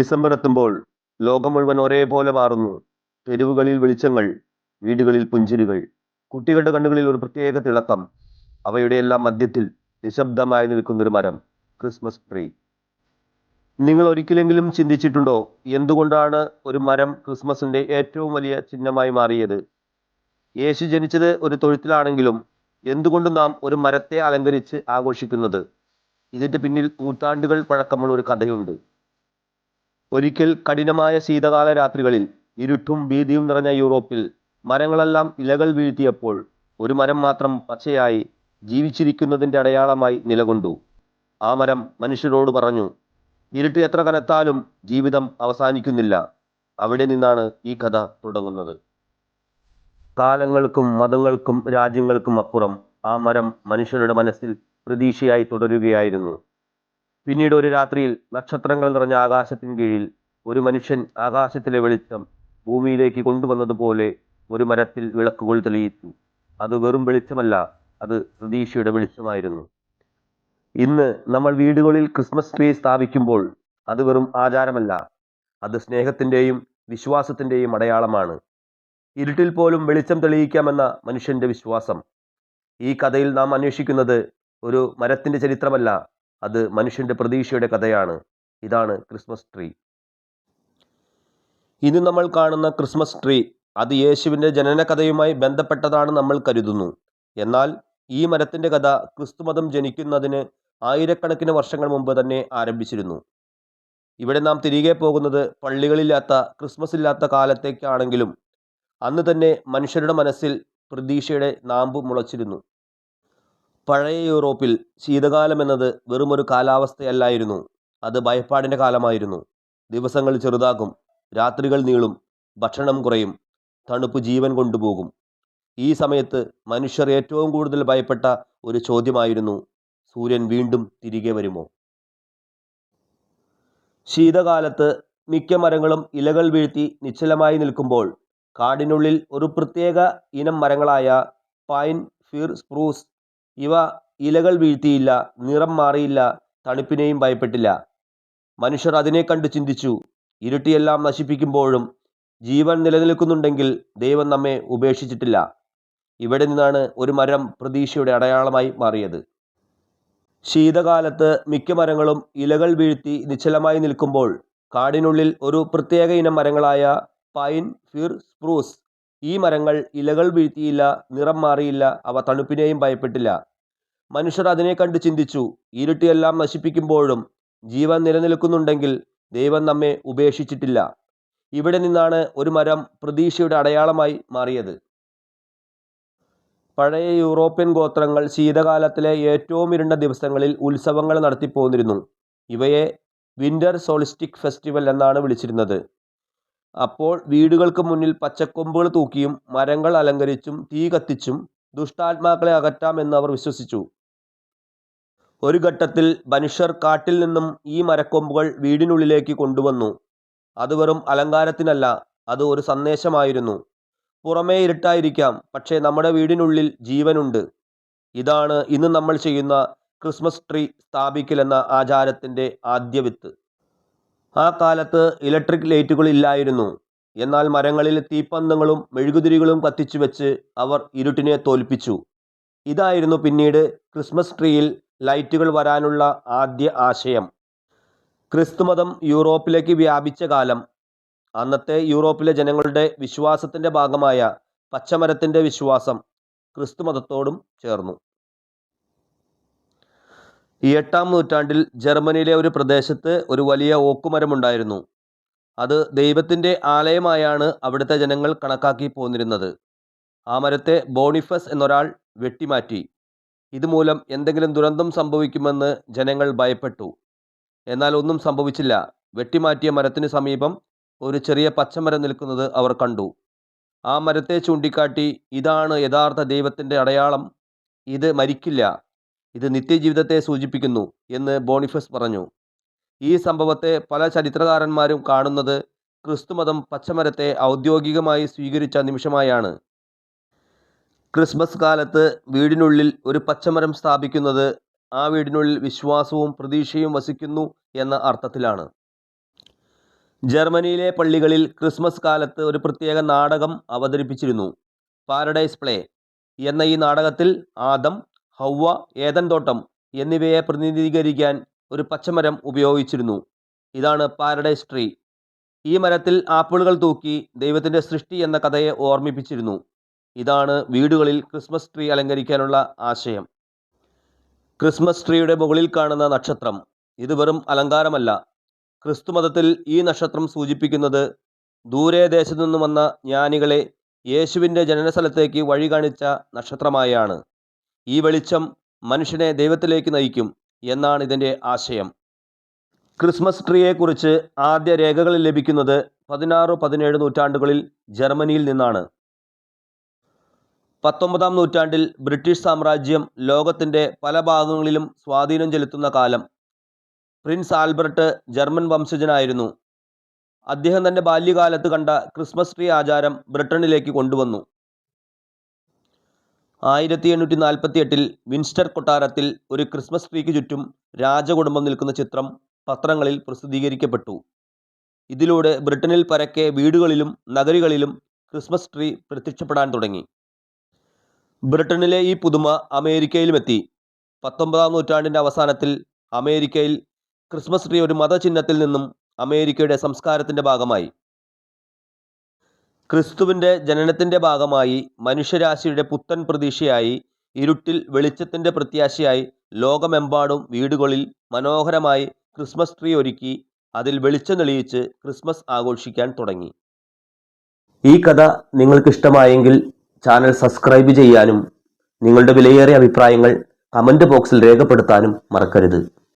December എത്തുമ്പോൾ ലോകം മുഴുവൻ ഒരേപോലെ മാറുന്നു. തെരുവുകളിൽ വെളിച്ചങ്ങൾ വീടുകളിൽ പുഞ്ചിരികൾ കുട്ടികളുടെ കണ്ണുകളിൽ ഒരു പ്രത്യേക തിളക്കം. അവയുടെ എല്ലാം മധ്യത്തിൽ നിശബ്ദമായി നിൽക്കുന്നൊരു മരം ക്രിസ്മസ് ട്രീ. നിങ്ങൾ ഒരിക്കലെങ്കിലും ചിന്തിച്ചിട്ടുണ്ടോ എന്തുകൊണ്ടാണ് ഒരു മരം ക്രിസ്മസിന്റെ ഏറ്റവും വലിയ ചിഹ്നമായി മാറിയത്? യേശു ജനിച്ചത് ഒരു തൊഴുത്തിലാണെങ്കിലും എന്തുകൊണ്ട് നാം ഒരു മരത്തെ അലങ്കരിച്ച് ആഘോഷിക്കുന്നത്? ഇതിന്റെ പിന്നിൽ നൂറ്റാണ്ടുകൾ പഴക്കമുള്ള ഒരു കഥയുണ്ട്. ഒരിക്കൽ കഠിനമായ ശീതകാല രാത്രികളിൽ ഇരുട്ടും ഭീതിയും നിറഞ്ഞ യൂറോപ്പിൽ മരങ്ങളെല്ലാം ഇലകൾ വീഴ്ത്തിയപ്പോൾ ഒരു മരം മാത്രം പച്ചയായി ജീവിച്ചിരിക്കുന്നതിന്റെ അടയാളമായി നിലകൊണ്ടു. ആ മരം മനുഷ്യരോട് പറഞ്ഞു ഇരുട്ട് എത്ര കനത്താലും ജീവിതം അവസാനിക്കുന്നില്ല. അവിടെ നിന്നാണ് ഈ കഥ തുടങ്ങുന്നത്. കാലങ്ങൾക്കും മതങ്ങൾക്കും രാജ്യങ്ങൾക്കും അപ്പുറം ആ മരം മനുഷ്യരുടെ മനസ്സിൽ പ്രതീക്ഷയായി തുടരുകയായിരുന്നു. പിന്നീട് ഒരു രാത്രിയിൽ നക്ഷത്രങ്ങൾ നിറഞ്ഞ ആകാശത്തിന് കീഴിൽ ഒരു മനുഷ്യൻ ആകാശത്തിലെ വെളിച്ചം ഭൂമിയിലേക്ക് കൊണ്ടുവന്നതുപോലെ ഒരു മരത്തിൽ വിളക്കുകൾ തെളിയിച്ചു. അത് വെറും വെളിച്ചമല്ല അത് പ്രതീക്ഷയുടെ വെളിച്ചമായിരുന്നു. ഇന്ന് നമ്മൾ വീടുകളിൽ ക്രിസ്മസ് ട്രീ സ്ഥാപിക്കുമ്പോൾ അത് വെറും ആചാരമല്ല അത് സ്നേഹത്തിന്റെയും വിശ്വാസത്തിന്റെയും അടയാളമാണ്. ഇരുട്ടിൽ പോലും വെളിച്ചം തെളിയിക്കാമെന്ന മനുഷ്യന്റെ വിശ്വാസം. ഈ കഥയിൽ നാം അന്വേഷിക്കുന്നത് ഒരു മരത്തിന്റെ ചരിത്രമല്ല അത് മനുഷ്യന്റെ പ്രതീക്ഷയുടെ കഥയാണ്. ഇതാണ് ക്രിസ്മസ് ട്രീ. ഇന്ന് നമ്മൾ കാണുന്ന ക്രിസ്മസ് ട്രീ അത് യേശുവിന്റെ ജനനകഥയുമായി ബന്ധപ്പെട്ടതാണ് നമ്മൾ കരുതുന്നു. എന്നാൽ ഈ മരത്തിന്റെ കഥ ക്രിസ്തുമതം ജനിക്കുന്നതിന് ആയിരക്കണക്കിന് വർഷങ്ങൾ മുമ്പ് തന്നെ ആരംഭിച്ചിരുന്നു. ഇവിടെ നാം തിരികെ പോകുന്നത് പള്ളികളില്ലാത്ത ക്രിസ്മസ് ഇല്ലാത്ത കാലത്തേക്കാണെങ്കിലും അന്ന് തന്നെ മനുഷ്യരുടെ മനസ്സിൽ പ്രതീക്ഷയുടെ നാമ്പ് മുളച്ചിരുന്നു. പഴയ യൂറോപ്പിൽ ശീതകാലം എന്നത് വെറുമൊരു കാലാവസ്ഥയല്ലായിരുന്നു. അത് ഭയപ്പാടിന്റെ കാലമായിരുന്നു. ദിവസങ്ങൾ ചെറുതാകും രാത്രികൾ നീളും ഭക്ഷണം കുറയും തണുപ്പ് ജീവൻ കൊണ്ടുപോകും. ഈ സമയത്ത് മനുഷ്യർ ഏറ്റവും കൂടുതൽ ഭയപ്പെട്ട ഒരു ചോദ്യമായിരുന്നു സൂര്യൻ വീണ്ടും തിരികെ വരുമോ? ശീതകാലത്ത് മിക്ക മരങ്ങളും ഇലകൾ വീഴ്ത്തി നിശ്ചലമായി നിൽക്കുമ്പോൾ കാടിനുള്ളിൽ ഒരു പ്രത്യേക ഇനം മരങ്ങളായ പൈൻ ഫിർ സ്പ്രൂസ് ഇവ ഇലകൾ വീഴ്ത്തിയില്ല നിറം മാറിയില്ല തണുപ്പിനെയും ഭയപ്പെട്ടില്ല. മനുഷ്യർ അതിനെ കണ്ട് ചിന്തിച്ചു. ഇരുട്ടിയെല്ലാം നശിപ്പിക്കുമ്പോഴും ജീവൻ നിലനിൽക്കുന്നുണ്ടെങ്കിൽ ദൈവം നമ്മെ ഉപേക്ഷിച്ചിട്ടില്ല. ഇവിടെ നിന്നാണ് ഒരു മരം പ്രതീക്ഷയുടെ അടയാളമായി മാറിയത്. ശീതകാലത്ത് മിക്ക മരങ്ങളും ഇലകൾ വീഴ്ത്തി നിശ്ചലമായി നിൽക്കുമ്പോൾ കാടിനുള്ളിൽ ഒരു പ്രത്യേക ഇനം മരങ്ങളായ പൈൻ ഫിർ സ്പ്രൂസ് ഈ മരങ്ങൾ ഇലകൾ വീഴ്ത്തിയില്ല നിറം മാറിയില്ല അവ തണുപ്പിനെയും ഭയപ്പെട്ടില്ല. മനുഷ്യർ അതിനെ കണ്ട് ചിന്തിച്ചു. ഇരുട്ടിയെല്ലാം നശിപ്പിക്കുമ്പോഴും ജീവൻ നിലനിൽക്കുന്നുണ്ടെങ്കിൽ ദൈവം നമ്മെ ഉപേക്ഷിച്ചിട്ടില്ല. ഇവിടെ നിന്നാണ് ഒരു മരം പ്രതീക്ഷയുടെ അടയാളമായി മാറിയത്. പഴയ യൂറോപ്യൻ ഗോത്രങ്ങൾ ശീതകാലത്തിലെ ഏറ്റവും ഇരുണ്ട ദിവസങ്ങളിൽ ഉത്സവങ്ങൾ നടത്തിപ്പോന്നിരുന്നു. ഇവയെ വിന്റർ സോളിസ്റ്റിക് ഫെസ്റ്റിവൽ എന്നാണ് വിളിച്ചിരുന്നത്. അപ്പോൾ വീടുകൾക്ക് മുന്നിൽ പച്ചക്കൊമ്പുകൾ തൂക്കിയും മരങ്ങൾ അലങ്കരിച്ചും തീ കത്തിച്ചും ദുഷ്ടാത്മാക്കളെ അകറ്റാമെന്ന് അവർ വിശ്വസിച്ചു. ഒരു ഘട്ടത്തിൽ മനുഷ്യർ കാട്ടിൽ നിന്നും ഈ മരക്കൊമ്പുകൾ വീടിനുള്ളിലേക്ക് കൊണ്ടുവന്നു. അത് വെറും അലങ്കാരത്തിനല്ല അത് ഒരു സന്ദേശമായിരുന്നു. പുറമേ ഇരുട്ടായിരിക്കാം പക്ഷേ നമ്മുടെ വീടിനുള്ളിൽ ജീവനുണ്ട്. ഇതാണ് ഇന്ന് നമ്മൾ ചെയ്യുന്ന ക്രിസ്മസ് ട്രീ സ്ഥാപിക്കൽ എന്ന ആചാരത്തിന്റെ ആദ്യ വിത്ത്. ആ കാലത്ത് ഇലക്ട്രിക് ലൈറ്റുകൾ ഇല്ലായിരുന്നു എന്നാൽ മരങ്ങളിൽ തീപ്പന്തങ്ങളും മെഴുകുതിരികളും കത്തിച്ചു വെച്ച് അവർ ഇരുട്ടിനെ തോൽപ്പിച്ചു. ഇതായിരുന്നു പിന്നീട് ക്രിസ്മസ് ട്രീയിൽ ലൈറ്റുകൾ വരാനുള്ള ആദ്യ ആശയം. ക്രിസ്തുമതം യൂറോപ്പിലേക്ക് വ്യാപിച്ച കാലം. അന്നത്തെ യൂറോപ്പിലെ ജനങ്ങളുടെ വിശ്വാസത്തിന്റെ ഭാഗമായ പച്ചമരത്തിന്റെ വിശ്വാസം ക്രിസ്തുമതത്തോടും ചേർന്നു. എട്ടാം നൂറ്റാണ്ടിൽ ജർമ്മനിയിലെ ഒരു പ്രദേശത്ത് ഒരു വലിയ ഓക്കുമരമുണ്ടായിരുന്നു. അത് ദൈവത്തിന്റെ ആലയമായാണ് അവിടുത്തെ ജനങ്ങൾ കണക്കാക്കി പോന്നിരുന്നത്. ആ മരത്തെ ബോണിഫസ് എന്നൊരാൾ വെട്ടിമാറ്റി. ഇതുമൂലം എന്തെങ്കിലും ദുരന്തം സംഭവിക്കുമെന്ന് ജനങ്ങൾ ഭയപ്പെട്ടു. എന്നാൽ ഒന്നും സംഭവിച്ചില്ല. വെട്ടിമാറ്റിയ മരത്തിന് സമീപം ഒരു ചെറിയ പച്ചമരം നിൽക്കുന്നത് അവർ കണ്ടു. ആ മരത്തെ ചൂണ്ടിക്കാട്ടി ഇതാണ് യഥാർത്ഥ ദൈവത്തിന്റെ അടയാളം. ഇത് മരിക്കില്ല. ഇത് നിത്യജീവിതത്തെ സൂചിപ്പിക്കുന്നു എന്ന് ബോണിഫസ് പറഞ്ഞു. ഈ സംഭവത്തെ പല ചരിത്രകാരന്മാരും കാണുന്നത് ക്രിസ്തുമതം പച്ചമരത്തെ ഔദ്യോഗികമായി സ്വീകരിച്ച നിമിഷമായാണ്. ക്രിസ്മസ് കാലത്ത് വീടിനുള്ളിൽ ഒരു പച്ചമരം സ്ഥാപിക്കുന്നത് ആ വീടിനുള്ളിൽ വിശ്വാസവും പ്രതീക്ഷയും വസിക്കുന്നു എന്ന അർത്ഥത്തിലാണ്. ജർമ്മനിയിലെ പള്ളികളിൽ ക്രിസ്മസ് കാലത്ത് ഒരു പ്രത്യേക നാടകം അവതരിപ്പിച്ചിരുന്നു. പാരഡൈസ് പ്ലേ എന്ന ഈ നാടകത്തിൽ ആദം ഹൗവ ഏദൻ തോട്ടം എന്നിവയെ പ്രതിനിധീകരിക്കാൻ ഒരു പച്ചമരം ഉപയോഗിച്ചിരുന്നു. ഇതാണ് പാരഡൈസ് ട്രീ. ഈ മരത്തിൽ ആപ്പിളുകൾ തൂക്കി ദൈവത്തിന്റെ സൃഷ്ടി എന്ന കഥയെ ഓർമ്മിപ്പിച്ചിരുന്നു. ഇതാണ് വീടുകളിൽ ക്രിസ്മസ് ട്രീ അലങ്കരിക്കാനുള്ള ആശയം. ക്രിസ്മസ് ട്രീയുടെ മുകളിൽ കാണുന്ന നക്ഷത്രം. ഇത് വെറും അലങ്കാരമല്ല. ക്രിസ്തുമതത്തിൽ ഈ നക്ഷത്രം സൂചിപ്പിക്കുന്നത് ദൂരെ ദേശത്തു നിന്നും വന്ന ജ്ഞാനികളെ യേശുവിന്റെ ജനനസ്ഥലത്തേക്ക് വഴി കാണിച്ച നക്ഷത്രമായാണ്. ഈ വെളിച്ചം മനുഷ്യനെ ദൈവത്തിലേക്ക് നയിക്കും എന്നാണ് ഇതിന്റെ ആശയം. ക്രിസ്മസ് ട്രീയെക്കുറിച്ച് ആദ്യ രേഖകൾ ലഭിക്കുന്നത് പതിനാറ് പതിനേഴ് നൂറ്റാണ്ടുകളിൽ ജർമ്മനിയിൽ നിന്നാണ്. പത്തൊമ്പതാം നൂറ്റാണ്ടിൽ ബ്രിട്ടീഷ് സാമ്രാജ്യം ലോകത്തിന്റെ പല ഭാഗങ്ങളിലും സ്വാധീനം ചെലുത്തുന്ന കാലം. പ്രിൻസ് ആൽബർട്ട് ജർമ്മൻ വംശജനായിരുന്നു. അദ്ദേഹം തന്റെ ബാല്യകാലത്ത് കണ്ട ക്രിസ്മസ് ട്രീ ആചാരം ബ്രിട്ടനിലേക്ക് കൊണ്ടുവന്നു. ആയിരത്തി എണ്ണൂറ്റി നാൽപ്പത്തി എട്ടിൽ വിൻസ്റ്റർ കൊട്ടാരത്തിൽ ഒരു ക്രിസ്മസ് ട്രീക്ക് ചുറ്റും രാജകുടുംബം നിൽക്കുന്ന ചിത്രം പത്രങ്ങളിൽ പ്രസിദ്ധീകരിക്കപ്പെട്ടു. ഇതിലൂടെ ബ്രിട്ടനിൽ പരക്കെ വീടുകളിലും നഗരികളിലും ക്രിസ്മസ് ട്രീ പ്രത്യക്ഷപ്പെടാൻ തുടങ്ങി. ബ്രിട്ടനിലെ ഈ പുതുമ അമേരിക്കയിലുമെത്തി. പത്തൊമ്പതാം നൂറ്റാണ്ടിന്റെ അവസാനത്തിൽ അമേരിക്കയിൽ ക്രിസ്മസ് ട്രീ ഒരു മതചിഹ്നത്തിൽ നിന്നും അമേരിക്കയുടെ സംസ്കാരത്തിന്റെ ഭാഗമായി. ക്രിസ്തുവിന്റെ ജനനത്തിന്റെ ഭാഗമായി മനുഷ്യരാശിയുടെ പുത്തൻ പ്രതീക്ഷയായി ഇരുട്ടിൽ വെളിച്ചത്തിന്റെ പ്രത്യാശയായി ലോകമെമ്പാടും വീടുകളിൽ മനോഹരമായി ക്രിസ്മസ് ട്രീ ഒരുക്കി അതിൽ വെളിച്ചം തെളിയിച്ച് ക്രിസ്മസ് ആഘോഷിക്കാൻ തുടങ്ങി. ഈ കഥ നിങ്ങൾക്ക് ഇഷ്ടമായെങ്കിൽ ചാനൽ സബ്സ്ക്രൈബ് ചെയ്യാനും നിങ്ങളുടെ വിലയേറിയ അഭിപ്രായങ്ങൾ കമന്റ് ബോക്സിൽ രേഖപ്പെടുത്താനും മറക്കരുത്.